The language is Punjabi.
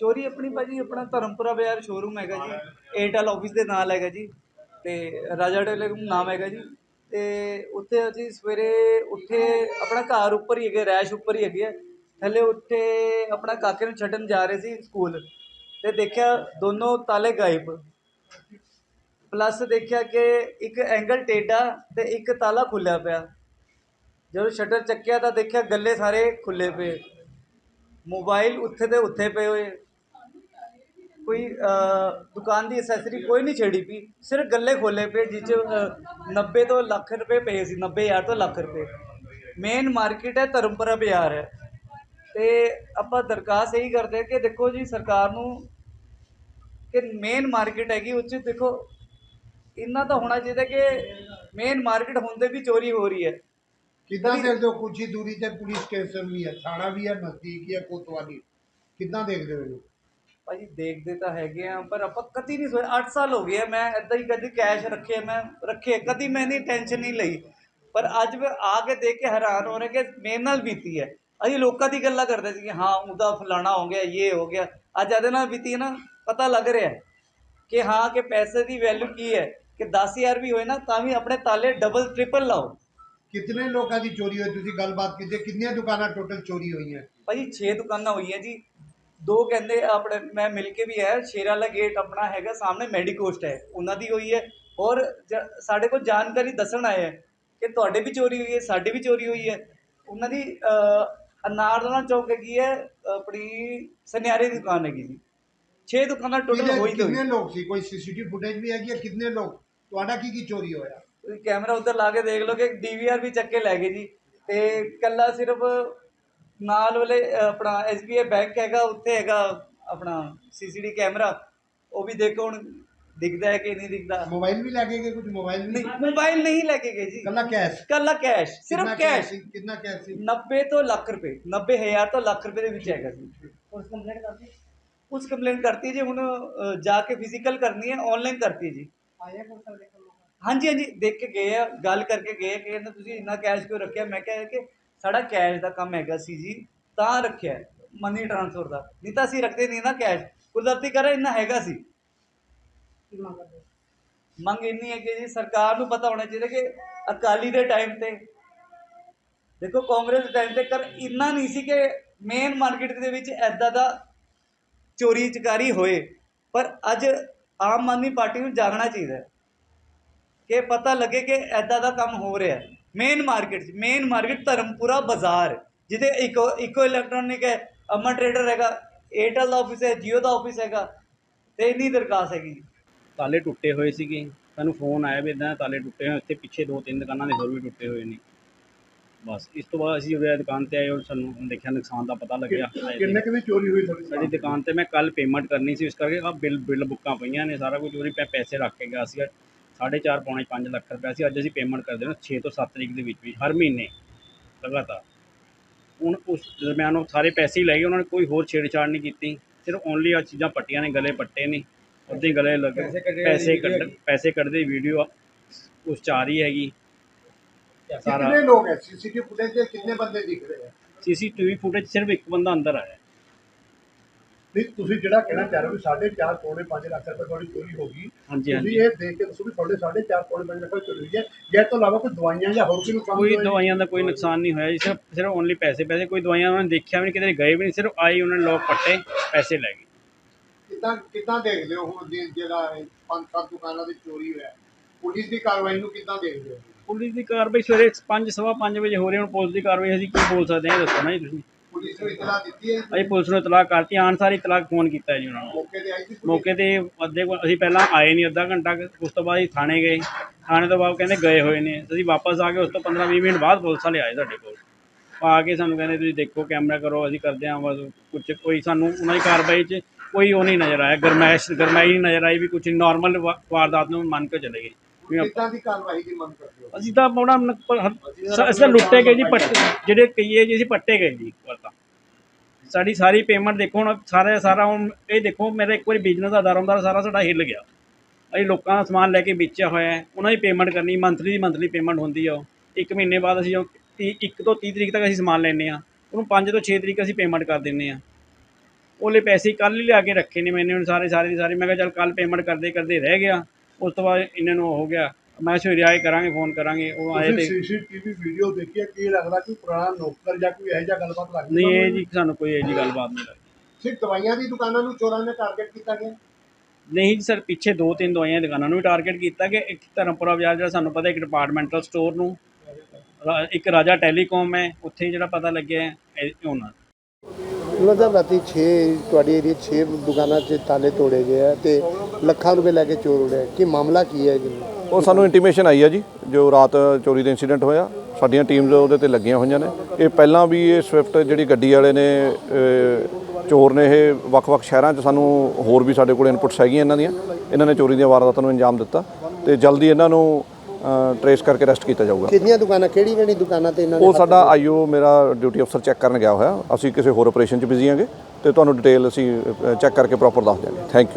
ਚੋਰੀ ਆਪਣੀ ਭਾਜੀ, ਆਪਣਾ ਧਰਮਪੁਰਾ ਬਾਜ਼ਾਰ ਸ਼ੋਰੂਮ ਹੈਗਾ ਜੀ। ਏਅਰਟੈਲ ਆਫਿਸ ਦੇ ਨਾਲ ਹੈਗਾ ਜੀ। ਤੇ ਰਾਜਾ ਟੈਲੀਕਾਮ ਨਾਮ ਹੈਗਾ ਜੀ। ਤੇ ਉੱਥੇ ਅਸੀਂ ਸਵੇਰੇ ਉੱਠੇ, ਆਪਣਾ ਘਰ ਉੱਪਰ ਹੀ ਹੈਗੇ, ਰੈਸ਼ ਉੱਪਰ ਹੀ ਹੈਗੇ ਆ। ਥੱਲੇ ਉੱਥੇ ਆਪਣਾ ਕਾਕੇ ਨੂੰ ਛੱਡਣ ਜਾ ਰਹੇ ਸੀ ਸਕੂਲ ਤੇ ਦੇਖਿਆ ਦੋਨੋਂ ਤਾਲੇ ਗਾਇਬ। ਪਲੱਸ ਦੇਖਿਆ ਕਿ ਇੱਕ ਐਂਗਲ ਟੇਢਾ ਤੇ ਇੱਕ ਤਾਲਾ ਖੁੱਲਿਆ ਪਿਆ। ਜਦੋਂ ਸ਼ਟਰ ਚੱਕਿਆ ਤਾਂ ਦੇਖਿਆ ਗੱਲੇ ਸਾਰੇ ਖੁੱਲੇ ਪਏ। ਮੋਬਾਈਲ ਉੱਥੇ ਦੇ ਉੱਥੇ ਪਏ ਹੋਏ। ਕੋਈ ਦੁਕਾਨ ਦੀ ਐਸੈਸਰੀ ਕੋਈ ਨਹੀਂ ਛੇੜੀ ਪਈ। ਸਿਰਫ ਗੱਲੇ ਖੋਲੇ ਪਏ ਜਿਸ 'ਚ ਅਹ, 90 ਤੋਂ ਲੱਖ ਰੁਪਏ ਪਏ ਸੀ 90000 ਤੋਂ ਲੱਖ ਰੁਪਏ। ਮੇਨ ਮਾਰਕੀਟ ਹੈ ਧਰਮਪੁਰਾ ਬਾਜ਼ਾਰ ਹੈ। ਤੇ ਆਪਾਂ ਦਰਖਾਸਤ ਇਹੀ ਕਰਦੇ ਕਿ ਦੇਖੋ ਜੀ ਸਰਕਾਰ ਨੂੰ ਕਿ ਮੇਨ ਮਾਰਕੀਟ ਹੈਗੀ ਉਹ 'ਚ ਦੇਖੋ ਇੰਨਾ ਤਾਂ ਹੋਣਾ ਚਾਹੀਦਾ ਕਿ ਮੇਨ ਮਾਰਕੀਟ ਹੁੰਦੇ ਵੀ ਚੋਰੀ ਹੋ ਰਹੀ ਹੈ। ਕਿੱਦਾਂ ਦੇਖਦੇ ਹੋ ਕੁਝ ਹੀ ਦੂਰੀ ਤੇ ਪੁਲਿਸ ਸਟੇਸ਼ਨ ਵੀ ਹੈ ਥਾਣਾ ਵੀ ਹੈ ਨਜ਼ਦੀਕ ਹੀ ਹੈ ਕੋਤਵਾਲੀ? ਕਿੱਦਾਂ ਦੇਖਦੇ ਹੋ ਇਹਨੂੰ? ਭਾਜੀ ਦੇਖਦੇ ਤਾਂ ਹੈਗੇ ਆ ਪਰ ਆਪਾਂ ਕਦੀ ਨਹੀਂ ਸੋਚਿਆ। 8 ਸਾਲ ਹੋ ਗਏ ਆ ਮੈਂ ਇਦਾਂ ਹੀ ਕਦੀ ਕੈਸ਼ ਰੱਖੇ ਮੈਂ ਰੱਖੇ ਕਦੀ ਮੈਂ ਨਹੀਂ ਟੈਨਸ਼ਨ ਨਹੀਂ ਲਈ। ਪਰ ਅੱਜ ਮੈਂ ਆ ਕੇ ਦੇਖ ਕੇ ਹੈਰਾਨ ਹੋ ਰਿਹਾ ਕਿ ਮੇਰੇ ਨਾਲ ਬੀਤੀ ਹੈ। ਅਸੀਂ ਲੋਕਾਂ ਦੀ ਗੱਲਾਂ ਕਰਦੇ ਸੀ ਕਿ ਹਾਂ ਉਹਦਾ ਫਲਾਣਾ ਹੋ ਗਿਆ ਇਹ ਹੋ ਗਿਆ। ਅੱਜ ਇਹਦੇ ਨਾਲ ਬੀਤੀ ਨਾ ਪਤਾ ਲੱਗ ਰਿਹਾ ਕਿ ਹਾਂ ਕਿ ਪੈਸੇ ਦੀ ਵੈਲਿਊ ਕੀ ਹੈ। ਕਿ 10000 ਵੀ ਹੋਏ ਨਾ ਤਾਂ ਵੀ ਆਪਣੇ ਤਾਲੇ ਡਬਲ ਟ੍ਰਿਪਲ ਲਾਓ। ਕਿਤਨੇ ਲੋਕਾਂ ਦੀ ਚੋਰੀ ਹੋਈ? ਤੁਸੀਂ ਗੱਲਬਾਤ ਕੀਤੀ? ਕਿੰਨੀਆਂ ਦੁਕਾਨਾਂ ਟੋਟਲ ਚੋਰੀ ਹੋਈਆਂ? ਭਾਜੀ 6 ਦੁਕਾਨਾਂ ਹੋਈਆਂ ਜੀ। ਦੋ ਕਹਿੰਦੇ ਆਪਣੇ ਮੈਂ ਮਿਲ ਕੇ ਵੀ ਹੈ ਸ਼ੇਰ ਵਾਲਾ ਗੇਟ ਆਪਣਾ ਹੈਗਾ ਸਾਹਮਣੇ ਮੈਡੀਕੋਸਟ ਹੈ ਉਹਨਾਂ ਦੀ ਹੋਈ ਹੈ। ਔਰ ਸਾਡੇ ਕੋਲ ਜਾਣਕਾਰੀ ਦੱਸਣ ਆਏ ਹੈ ਕਿ ਤੁਹਾਡੇ ਵੀ ਚੋਰੀ ਹੋਈ ਹੈ ਸਾਡੀ ਵੀ ਚੋਰੀ ਹੋਈ ਹੈ। ਉਹਨਾਂ ਦੀ ਅਨਾਰਦਾਨਾ ਚੌਕ ਹੈਗੀ ਹੈ ਆਪਣੀ ਸੁਨਿਆਰੇ ਦੀ ਦੁਕਾਨ ਹੈਗੀ ਜੀ। 6 ਦੁਕਾਨਾਂ ਟੋਟਲ ਹੋਈ ਤੋਂ ਕਿੰਨੇ ਲੋਕ ਸੀ? ਕੋਈ ਸੀਸੀਟੀਵੀ ਫੁਟੇਜ ਵੀ ਹੈਗੀ ਹੈ? ਕਿੰਨੇ ਲੋਕ? ਤੁਹਾਡਾ ਕੀ ਕੀ ਚੋਰੀ ਹੋਇਆ? ਤੁਸੀਂ ਕੈਮਰਾ ਉੱਧਰ ਲਾ ਕੇ ਦੇਖ ਲਓ ਕਿ ਡੀਵੀਆਰ ਵੀ ਚੱਕ ਕੇ ਲੈ ਗਏ ਜੀ। ਤੇ ਕੱਲਾ ਸਿਰਫ ਨਾਲ ਵਾਲੇ ਆਪਣਾ SBI ਬੈਂਕ ਹੈਗਾ ਉੱਥੇ ਹੈਗਾ ਆਪਣਾ ਸੀਸੀਟੀ ਕੈਮਰਾ। ਉਹ ਵੀ ਦੇਖੋ ਹੁਣ ਦਿਖਦਾ ਹੈ ਕਿ ਨਹੀਂ ਦਿਖਦਾ। ਮੋਬਾਈਲ ਵੀ ਲੈ ਕੇ ਗਏ ਕੁਝ ਮੋਬਾਈਲ ਨਹੀਂ ਮੋਬਾਈਲ ਨਹੀਂ ਲੈ ਕੇ ਗਏ ਜੀ। ਕੱਲਾ ਕੈਸ਼ ਕੱਲਾ ਕੈਸ਼ ਸਿਰਫ ਕੈਸ਼ ਸੀ ਕਿੰਨਾ ਕੈਸ਼ ਸੀ? 90 ਤੋਂ ਲੱਖ ਰੁਪਏ 90000 ਤੋਂ ਲੱਖ ਰੁਪਏ ਦੇ ਵਿੱਚ ਹੈਗਾ ਜੀ ਉਸ ਕੰਪਲੇਂਟ ਕਰਤੀ? ਉਸ ਕੰਪਲੇਂਟ ਕਰਤੀ ਜੀ ਹੁਣ ਜਾ ਕੇ ਫਿਜ਼ੀਕਲ ਕਰਨੀ ਹੈ ਆਨਲਾਈਨ ਕਰਤੀ ਜੀ। ਹਾਂਜੀ ਹਾਂਜੀ ਦੇਖ ਕੇ ਗਏ ਆ ਗੱਲ ਕਰਕੇ ਗਏ ਕਿ ਤੁਸੀਂ ਇੰਨਾ ਕੈਸ਼ ਕਿਉਂ ਰੱਖਿਆ? ਮੈਂ ਕਿਹਾ ਕਿ ਸਾਡਾ ਕੈਸ਼ ਦਾ ਕੰਮ ਹੈਗਾ ਸੀ ਜੀ ਤਾਂ ਰੱਖਿਆ ਮਨੀ ਟ੍ਰਾਂਸਫਰ ਦਾ। ਨਹੀਂ ਤਾਂ ਅਸੀਂ ਰੱਖਦੇ ਨਹੀਂ ਨਾ ਕੈਸ਼ ਕੁਦਰਤੀ ਕਰੇ ਇੰਨਾ ਹੈਗਾ ਸੀ। ਮੰਗ ਇੰਨੀ ਹੈ ਕਿ ਜੀ ਸਰਕਾਰ ਨੂੰ ਪਤਾ ਹੋਣਾ ਚਾਹੀਦਾ ਕਿ ਅਕਾਲੀ ਦੇ ਟਾਈਮ ਤੇ ਦੇਖੋ ਕਾਂਗਰਸ ਦੇ ਟਾਈਮ ਤੇ ਕਰ ਇੰਨਾ ਨਹੀਂ ਸੀ ਕਿ ਮੇਨ ਮਾਰਕੀਟ ਦੇ ਵਿੱਚ ਐਦਾਂ ਦਾ ਚੋਰੀ ਚਕਾਰੀ ਹੋਏ। ਪਰ ਅੱਜ ਆਮ ਆਦਮੀ ਪਾਰਟੀ ਨੂੰ ਜਾਗਣਾ ਚਾਹੀਦਾ ਕਿ ਪਤਾ ਲੱਗੇ ਕਿ ਐਦਾਂ ਦਾ ਕੰਮ ਹੋ ਰਿਹਾ ਹੈ। ਮੇਨ ਮਾਰਕੀਟ 'ਚ ਮੇਨ ਮਾਰਕੀਟ ਧਰਮਪੁਰਾ ਬਾਜ਼ਾਰ। ਜਿਹਦੇ ਇਕੋ ਇਕੋ ਇਲੈਕਟ੍ਰੋਨਿਕ ਹੈ ਅਮਨ ਟ੍ਰੇਡਰ ਹੈਗਾ ਏਅਰਟੈਲ ਦਾ ਆਫਿਸ ਹੈ ਜੀਓ ਦਾ ਆਫਿਸ ਹੈਗਾ ਤੇ ਇੰਨੀ ਦਰਖਾਸਤ ਹੈਗੀ ਤਾਲੇ ਟੁੱਟੇ ਹੋਏ ਸੀਗੇ। ਸਾਨੂੰ ਫੋਨ ਆਇਆ ਵੀ ਇਦਾਂ ਤਾਲੇ ਟੁੱਟੇ ਹੋਏ ਇੱਥੇ ਪਿੱਛੇ ਦੋ ਤਿੰਨ ਦੁਕਾਨਾਂ ਦੇ ਹੋਰ ਵੀ ਟੁੱਟੇ ਹੋਏ ਨੇ। ਬਸ ਇਸ ਤੋਂ ਬਾਅਦ ਅਸੀਂ ਜਦੋਂ ਇਹ ਦੁਕਾਨ ਤੇ ਆਏ ਔਰ ਸਾਨੂੰ ਦੇਖਿਆ ਨੁਕਸਾਨ ਦਾ ਪਤਾ ਲੱਗਿਆ। ਕਿੰਨੇ ਕਿੰਨੇ ਚੋਰੀ ਹੋਈ ਤੁਹਾਡੀ ਸਾਡੀ ਦੁਕਾਨ ਤੇ ਮੈਂ ਕੱਲ ਪੇਮੈਂਟ ਕਰਨੀ ਸੀ ਇਸ ਕਰਕੇ ਆ ਬਿੱਲ ਬਿੱਲ ਬੁੱਕਾਂ ਪਈਆਂ ਨੇ ਸਾਰਾ ਕੁਝ ਪੈ ਪੈਸੇ ਰੱਖ ਕੇ ਗਿਆ ਸੀ ਸਾਢੇ ਚਾਰ ਪੌਣੇ 5 ਲੱਖ ਰੁਪਏ ਸੀ। ਅੱਜ ਅਸੀਂ ਪੇਮੈਂਟ ਕਰਦੇ ਹਾਂ 6 ਤੋਂ 7 ਤਰੀਕ ਦੇ ਵਿੱਚ ਵਿੱਚ ਹਰ ਮਹੀਨੇ ਲਗਾਤਾਰ। ਹੁਣ ਉਸ ਦਰਮਿਆਨ ਉਹ ਸਾਰੇ ਪੈਸੇ ਹੀ ਲੈ ਗਏ ਉਹਨਾਂ ਨੇ ਕੋਈ ਹੋਰ ਛੇੜਛਾੜ ਨਹੀਂ ਕੀਤੀ। ਸਿਰਫ ਓਨਲੀ ਆ ਚੀਜ਼ਾਂ ਪੱਟੀਆਂ ਨੇ ਗਲੇ ਪੱਟੇ ਨੇ ਹੀ ਗਲੇ ਲੱਗੇ ਪੈਸੇ ਕੱਢ ਪੈਸੇ ਕੱਢਦੇ ਵੀਡੀਓ ਉਸ ਚ ਆ ਰਹੀ ਹੈਗੀ। ਸਾਰਾ ਕਿੰਨੇ ਲੋਕ ਹੈ? ਸੀਸੀਟੀਵੀ ਫੁਟੇਜ ਤੇ ਕਿੰਨੇ ਬੰਦੇ ਦਿਖ ਰਹੇ ਹੈ ਸੀਸੀਟੀਵੀ ਫੁਟੇਜ ਸਿਰਫ ਇੱਕ ਬੰਦਾ ਅੰਦਰ ਆਇਆ। ਨਹੀਂ ਤੁਸੀਂ ਜਿਹੜਾ ਕਹਿਣਾ ਚਾਹ ਰਹੇ ਹੋ 4.5 ਪੌਣੇ 5 ਲੱਖ ਰੁਪਏ ਤੁਹਾਡੀ ਚੋਰੀ ਹੋ ਗਈ ਹਾਂਜੀ ਤੁਸੀਂ ਹਾਂਜੀ। ਇਹ ਦੇਖ ਕੇ ਦੱਸੋ ਵੀ ਤੁਹਾਡੇ 4.5 ਪੌਣੇ 5 ਲੱਖ ਰੁਪਏ ਚੋਰੀ ਹੋਈ ਹੈ। ਜੇ ਤੋਂ ਇਲਾਵਾ ਕੋਈ ਦਵਾਈਆਂ ਜਾਂ ਹੋਰ ਕੋਈ ਨੁਕਸਾਨ ਕੋਈ ਹੋਇਆ? ਦਵਾਈਆਂ ਦਾ ਕੋਈ ਨੁਕਸਾਨ ਨਹੀਂ ਹੋਇਆ ਜੀ ਸਿਰਫ ਸਿਰਫ ਓਨਲੀ ਪੈਸੇ ਪੈਸੇ ਕੋਈ ਦਵਾਈਆਂ ਉਹਨਾਂ ਨੇ ਦੇਖਿਆ ਵੀ ਨਹੀਂ ਕਿਤੇ ਗਏ ਵੀ ਨਹੀਂ ਸਿਰਫ ਆਈ ਉਹਨਾਂ ਨੇ ਲੋਕ ਪੱਟੇ ਪੈਸੇ ਲੈ ਗਏ। ਕਿੱਦਾਂ ਕਿੱਦਾਂ ਦੇਖਦੇ ਹੋ ਹੁਣ ਜੇ- ਜਿਹੜਾ ਇਹ ਪੰਜ ਸੱਤ ਦੁਕਾਨਾਂ ਦੀ ਚੋਰੀ ਹੋਇਆ? ਪੁਲਿਸ ਦੀ ਕਾਰਵਾਈ ਨੂੰ ਕਿੱਦਾਂ ਦੇਖਦੇ ਹੋ? ਪੁਲਿਸ ਦੀ ਕਾਰਵਾਈ ਸਵੇਰੇ 5 ਸਵਾ 5 ਵਜੇ ਹੋ ਰਹੀ ਹੁਣ ਪੁਲਿਸ ਦੀ ਕਾਰਵਾਈ ਅਸੀਂ ਕੀ ਬੋਲ ਸਕਦੇ ਹਾਂ ਇਹ ਦੱਸੋ ਨਾ ਜੀ ਤੁਸੀਂ। ਪੁਲਿਸ ਨੂੰ ਇਤਲਾ ਦਿੱਤੀ ਹੈ? ਅਸੀਂ ਪੁਲਿਸ ਨੂੰ ਇਤਲਾਹ ਕਰਤੀ ਆਣ ਸਾਰੀ ਇਤਲਾਹ ਫੋਨ ਕੀਤਾ ਜੀ ਉਹਨਾਂ ਨੂੰ। ਮੌਕੇ ਤੇ ਆਈ ਸੀ ਪੁਲਿਸ? ਮੌਕੇ ਤੇ ਅੱਧੇ ਕੁ- ਅਸੀਂ ਪਹਿਲਾਂ ਆਏ ਨਹੀਂ ਅੱਧਾ ਘੰਟਾ ਕੁ, ਉਸ ਤੋਂ ਬਾਅਦ ਅਸੀਂ ਥਾਣੇ ਗਏ। ਥਾਣੇ ਤੋਂ ਬਾਅਦ ਕਹਿੰਦੇ ਗਏ ਹੋਏ ਨੇ। ਅਸੀਂ ਵਾਪਸ ਆ ਕੇ ਉਸ ਤੋਂ 15 20 ਮਿੰਟ ਬਾਅਦ ਪੁਲਿਸ ਵਾਲੇ ਆਏ ਸਾਡੇ ਕੋਲ। ਆ ਕੇ ਸਾਨੂੰ ਕਹਿੰਦੇ ਤੁਸੀਂ ਦੇਖੋ ਕੈਮਰਾ ਕਰੋ ਅਸੀਂ ਕਰਦੇ ਹਾਂ ਬਸ ਕੁਝ ਕੋਈ ਸਾਨੂੰ ਉਹਨਾਂ ਦੀ ਕਾਰਵਾਈ 'ਚ ਕੋਈ ਉਹ ਨਹੀਂ ਨਜ਼ਰ ਆਇਆ। ਗਰਮੈਸ਼ ਗਰਮਾਈ ਨਹੀਂ ਨਜ਼ਰ ਆਈ ਵੀ ਕੁਝ ਨਾਰਮਲ ਵਾਰਦਾਤ ਨੂੰ ਮੰਨ ਕੇ ਚਲੇ ਗਏ। ਵੀ ਆਪਾਂ- ਕਿੱਦਾਂ ਦੀ ਕਾਰਵਾਈ ਦੀ ਮੰਗ ਕਰਦੇ ਹੋ? ਅਸੀਂ ਤਾਂ ਬੜਾ ਅਸੀਂ ਤਾਂ ਲੁੱਟੇ ਗਏ ਜੀ ਪੱਟ ਜਿਹੜੇ ਕਹੀਏ ਜੀ ਅਸੀਂ ਪੱਟੇ ਗਏ ਜੀ ਇੱਕ ਵਾਰ ਤਾਂ। ਸਾਡੀ ਸਾਰੀ ਪੇਮੈਂਟ ਦੇਖੋ ਹੁਣ ਸਾਰਾ ਸਾਰਾ ਹੁਣ ਇਹ ਦੇਖੋ ਮੇਰਾ ਇੱਕ ਵਾਰੀ ਬਿਜ਼ਨਸ ਦਾ ਦਰਮਦਾਰ ਸਾਰਾ ਸਾਡਾ ਹਿੱਲ ਗਿਆ। ਅਸੀਂ ਲੋਕਾਂ ਦਾ ਸਮਾਨ ਲੈ ਕੇ ਵੇਚਿਆ ਹੋਇਆ ਹੈ, ਉਹਨਾਂ ਦੀ ਪੇਮੈਂਟ ਕਰਨੀ ਮੰਥਲੀ ਦੀ ਮੰਥਲੀ ਪੇਮੈਂਟ ਹੁੰਦੀ ਆ ਉਹ। ਇੱਕ ਮਹੀਨੇ ਬਾਅਦ ਅਸੀਂ ਉਹ ਤੀਹ- ਇੱਕ ਤੋਂ 30 ਤਰੀਕ ਤੱਕ ਅਸੀਂ ਸਮਾਨ ਲੈਂਦੇ ਆ ਉਹਨੂੰ 5 ਤੋਂ 6 ਤਰੀਕ ਅਸੀਂ ਪੇਮੈਂਟ ਕਰ ਦਿੰਦੇ ਆ ਉਹਲੇ ਪੈਸੇ ਕੱਲ ਹੀ ਲਿਆ ਕੇ ਰੱਖੇ ਨੇ ਮੈंने ਹੁਣ ਸਾਰੇ ਸਾਰੇ ਦੇ ਸਾਰੇ। ਮੈਂ ਕਿਹਾ ਚੱਲ ਕੱਲ ਪੇਮੈਂਟ ਕਰਦੇ ਕਰਦੇ ਰਹਿ ਗਿਆ, ਉਸ ਤੋਂ ਬਾਅਦ ਇਹਨਾਂ ਨੂੰ ਹੋ ਗਿਆ। ਮੈਂ ਸਵੇਰੇ ਆਏ ਕਰਾਂਗੇ ਫੋਨ ਕਰਾਂਗੇ ਉਹ ਆਏ ਤੇ ਸੀਸੀਟੀਵੀ ਵੀਡੀਓ ਦੇਖੀ ਹੈ ਕੀ ਲੱਗਦਾ ਕਿ ਪੁਰਾਣਾ ਨੌਕਰ ਜਾਂ ਕੋਈ ਇਹੋ ਜਿਹਾ ਗੱਲਬਾਤ ਲੱਗਦੀ ਨਹੀਂ ਇਹ ਜੀ ਸਾਨੂੰ ਕੋਈ ਇਹ ਜੀ ਗੱਲਬਾਤ ਨਹੀਂ ਲੱਗੀ। ਸਿਰਫ ਦਵਾਈਆਂ ਦੀ ਦੁਕਾਨਾਂ ਨੂੰ ਚੋਰਾਂ ਨੇ ਟਾਰਗੇਟ ਕੀਤਾ ਗਿਆ? ਨਹੀਂ ਜੀ ਸਰ ਪਿੱਛੇ ਦੋ ਤਿੰਨ ਦਵਾਈਆਂ ਦੁਕਾਨਾਂ ਨੂੰ ਵੀ ਟਾਰਗੇਟ ਕੀਤਾ ਕਿ ਇੱਕ ਧਰਮਪੁਰਾ ਬਾਜ਼ਾਰ ਜਿਹੜਾ ਸਾਨੂੰ ਪਤਾ ਇੱਕ ਡਿਪਾਰਟਮੈਂਟਲ ਸਟੋਰ ਨੂੰ। ਰਾ- ਇੱਕ ਰਾਜਾ ਟੈਲੀਕਾਮ ਹੈ ਉੱਥੇ ਜਿਹੜਾ ਪਤਾ ਲੱਗਿਆ ਹੈ ਇਹ ਉਹਨਾਂ। ਉਹਨਾਂ ਦਾ ਰਾਤੀ 6 ਤੁਹਾਡੀ ਏਰੀਆ 6 ਦੁਕਾਨਾਂ 'ਚ ਤਾਲੇ ਤੋੜੇ ਗਏ ਆ ਤੇ ਲੱਖਾਂ ਰੁਪਏ ਲੈ ਕੇ ਚੋਰ ਉੜਿਆ ਕੀ ਮਾਮਲਾ ਕੀ ਹੈ ਜੀ? ਉਹ ਸਾਨੂੰ ਇੰਟੀਮੇਸ਼ਨ ਆਈ ਹੈ ਜੀ ਜੋ ਰਾਤ ਚੋਰੀ ਦਾ ਇਨਸੀਡੈਂਟ ਹੋਇਆ ਸਾਡੀਆਂ ਟੀਮਸ ਉਹਦੇ ਤੇ ਲੱਗੀਆਂ ਹੋਈਆਂ ਨੇ। ਇਹ ਪਹਿਲਾਂ ਵੀ ਇਹ ਸਵਿਫਟ ਜਿਹੜੀ ਗੱਡੀ ਵਾਲੇ ਨੇ ਚੋਰ ਨੇ ਇਹ ਵੱਖ-ਵੱਖ ਸ਼ਹਿਰਾਂ 'ਚ ਸਾਨੂੰ ਹੋਰ ਵੀ ਸਾਡੇ ਕੋਲ ਇਨਪੁਟਸ ਹੈਗੀਆਂ ਇਹਨਾਂ ਦੀਆਂ। ਇਹਨਾਂ ਨੇ ਚੋਰੀ ਦੀਆਂ ਵਾਰਦਾਤਾਂ ਨੂੰ ਅੰਜਾਮ ਦਿੱਤਾ ਤੇ ਜਲਦੀ ਇਹਨਾਂ ਨੂੰ ਟਰੇਸ ਕਰਕੇ ਅਰੈਸਟ ਕੀਤਾ ਜਾਊਗਾ। ਕਿੰਨੀਆਂ ਦੁਕਾਨਾਂ ਕਿਹੜੀ ਕਿਹੜੀ ਦੁਕਾਨਾਂ ਤੇ ਇਹਨਾਂ ਨੇ ਉਹ ਸਾਡਾ ਆਈਓ ਮੇਰਾ ਡਿਊਟੀ ਅਫਸਰ ਚੈੱਕ ਕਰਨ ਗਿਆ ਹੋਇਆ। ਅਸੀਂ ਕਿਸੇ ਹੋਰ ਆਪਰੇਸ਼ਨ 'ਚ ਬਿਜ਼ੀ ਹਾਂਗੇ ਤੇ ਤੁਹਾਨੂੰ ਡਿਟੇਲ ਅਸੀਂ ਚੈੱਕ ਕਰਕੇ ਪ੍ਰੋਪਰ ਦੱਸ ਦਿਆਂਗੇ। Thank you